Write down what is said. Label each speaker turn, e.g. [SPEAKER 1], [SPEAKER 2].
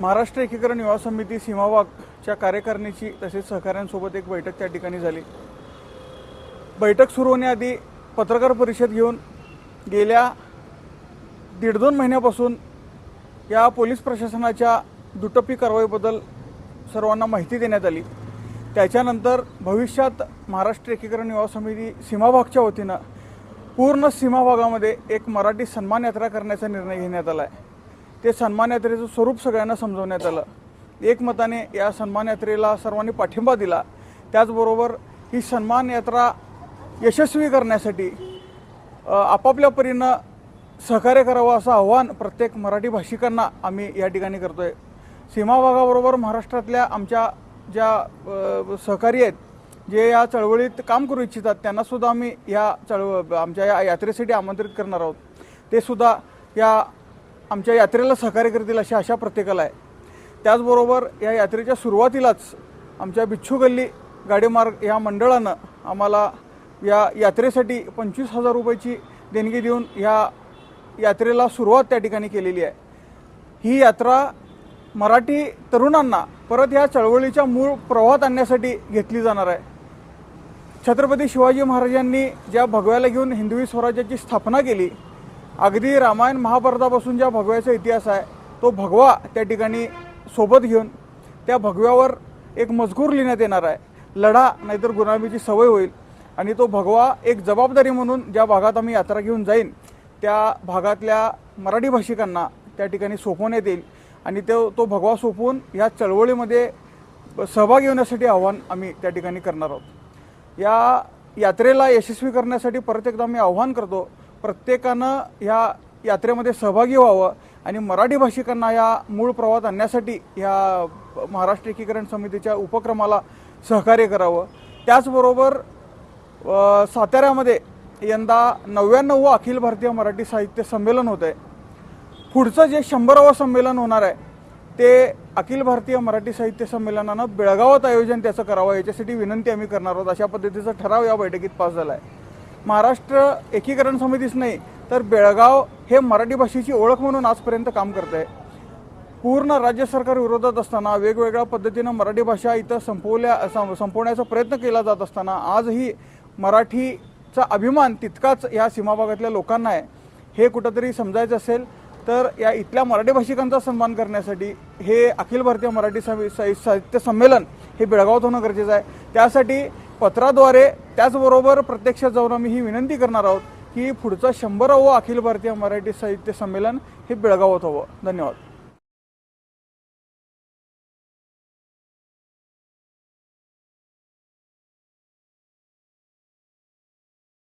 [SPEAKER 1] महाराष्ट्र एकीकरण युवा समिती सीमावागच्या कार्यकारिणीची तसेच सहकाऱ्यांसोबत एक बैठक त्या ठिकाणी झाली. बैठक सुरू होण्याआधी पत्रकार परिषद घेऊन गेल्या दीड दोन महिन्यापासून या पोलीस प्रशासनाच्या दुटप्पी कारवाईबद्दल सर्वांना माहिती देण्यात आली. त्याच्यानंतर भविष्यात महाराष्ट्र एकीकरण युवा समिती सीमाभागच्या वतीनं पूर्ण सीमाभागामध्ये एक मराठी सन्मान यात्रा करण्याचा निर्णय घेण्यात आला आहे ते सन्मान यात्रेचं स्वरूप सगळ्यांना समजवण्यात आलं. एकमताने या सन्मान यात्रेला सर्वांनी पाठिंबा दिला. त्याचबरोबर ही सन्मान यात्रा यशस्वी करण्यासाठी आपापल्या परीनं सहकार्य करावं असं आव्हान प्रत्येक मराठी भाषिकांना आम्ही या ठिकाणी करतो आहे सीमाभागाबरोबर महाराष्ट्रातल्या आमच्या ज्या सहकारी आहेत जे या चळवळीत काम करू इच्छितात त्यांनासुद्धा आम्ही या चळवळ आमच्या या यात्रेसाठी आमंत्रित करणार आहोत. ते सुद्धा या आमच्या यात्रेला सहकार्य करतील अशी आशा प्रत्येकाला आहे. त्याचबरोबर या यात्रेच्या सुरुवातीलाच आमच्या बिच्छू गल्ली गाडीमार्ग या मंडळानं आम्हाला या यात्रेसाठी पंचवीस हजार रुपयाची देणगी देऊन या यात्रेला सुरुवात त्या ठिकाणी केलेली आहे. ही यात्रा मराठी तरुणांना परत या चळवळीच्या मूळ प्रवाहात आणण्यासाठी घेतली जाणार आहे. छत्रपती शिवाजी महाराजांनी ज्या भगव्याला घेऊन हिंदवी स्वराज्याची स्थापना केली अगदी रामायण महाभारतापासून ज्या भगव्याचा इतिहास आहे तो भगवा त्या ठिकाणी सोबत घेऊन त्या भगव्यावर एक मजकूर लिहिण्यात येणार आहे. लढा नाहीतर गुलामीची सवय होईल आणि तो भगवा एक जबाबदारी म्हणून ज्या भागात आम्ही यात्रा घेऊन जाईन त्या भागातल्या मराठी भाषिकांना त्या ठिकाणी सोपवण्यात येईल आणि तो तो भगवा सोपवून या चळवळीमध्ये सहभागी होण्यासाठी आव्हान आम्ही त्या ठिकाणी करणार आहोत. या यात्रेला यशस्वी करण्यासाठी परत एकदा मी आव्हान करतो प्रत्येकानं ह्या यात्रेमध्ये सहभागी व्हावं आणि मराठी भाषिकांना या मूळ प्रवाहात आणण्यासाठी या महाराष्ट्र एकीकरण समितीच्या उपक्रमाला सहकार्य करावं. त्याचबरोबर साताऱ्यामध्ये यंदा नव्याण्णव अखिल भारतीय मराठी साहित्य संमेलन होत आहे पुढचं जे शंभरावं संमेलन होणार आहे ते अखिल भारतीय मराठी साहित्य संमेलनानं बेळगावात आयोजन त्याचं करावं याच्यासाठी विनंती आम्ही करणार आहोत. अशा पद्धतीचा ठराव या बैठकीत पास झाला आहे महाराष्ट्र एकीकरण समितीच नाही तर बेळगाव हे मराठी भाषेची ओळख म्हणून आजपर्यंत काम करत आहे पूर्ण राज्य सरकार विरोधात असताना वेगवेगळ्या पद्धतीनं मराठी भाषा इथं संपवल्या संपवण्याचा प्रयत्न केला जात असताना आजही मराठीचा अभिमान तितकाच या सीमाभागातल्या लोकांना आहे. हे कुठंतरी समजायचं असेल तर या इथल्या मराठी भाषिकांचा सन्मान करण्यासाठी हे अखिल भारतीय मराठी साहि- साहित्य संमेलन हे बेळगावात होणं गरजेचं आहे. त्यासाठी पत्राद्वारे त्याचबरोबर प्रत्यक्षात जाऊन आम्ही ही विनंती करणार आहोत की पुढचं शंभरावं अखिल भारतीय मराठी साहित्य संमेलन हे बेळगावात हवं धन्यवाद.